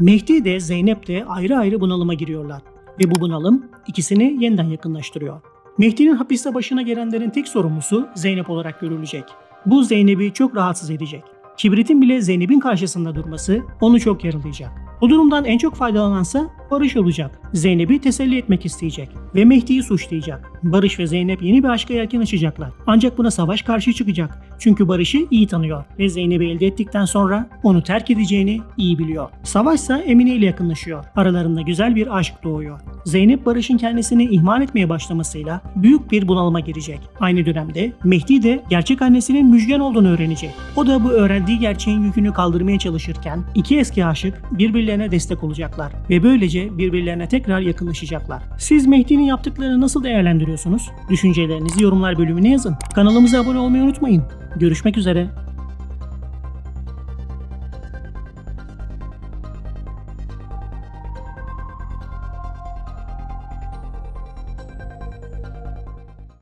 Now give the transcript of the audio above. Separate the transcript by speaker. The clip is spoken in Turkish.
Speaker 1: Mehdi de Zeynep de ayrı ayrı bunalıma giriyorlar ve bu bunalım ikisini yeniden yakınlaştırıyor. Mehdi'nin hapiste başına gelenlerin tek sorumlusu Zeynep olarak görülecek. Bu Zeynep'i çok rahatsız edecek. Kibritin bile Zeynep'in karşısında durması onu çok yaralayacak. Bu durumdan en çok faydalanansa Barış olacak. Zeynep'i teselli etmek isteyecek ve Mehdi'yi suçlayacak. Barış ve Zeynep yeni bir aşka yelken açacaklar. Ancak buna Savaş karşı çıkacak. Çünkü Barış'ı iyi tanıyor ve Zeynep'i elde ettikten sonra onu terk edeceğini iyi biliyor. Savaş ise Emine ile yakınlaşıyor. Aralarında güzel bir aşk doğuyor. Zeynep Barış'ın kendisini ihmal etmeye başlamasıyla büyük bir bunalıma girecek. Aynı dönemde Mehdi de gerçek annesinin Müjgan olduğunu öğrenecek. O da bu öğrendiği gerçeğin yükünü kaldırmaya çalışırken iki eski aşık birbirlerine destek olacaklar ve böylece birbirlerine tekrar yakınlaşacaklar. Siz Mehdi'nin yaptıklarını nasıl değerlendiriyorsunuz? Düşüncelerinizi yorumlar bölümüne yazın. Kanalımıza abone olmayı unutmayın. Görüşmek üzere.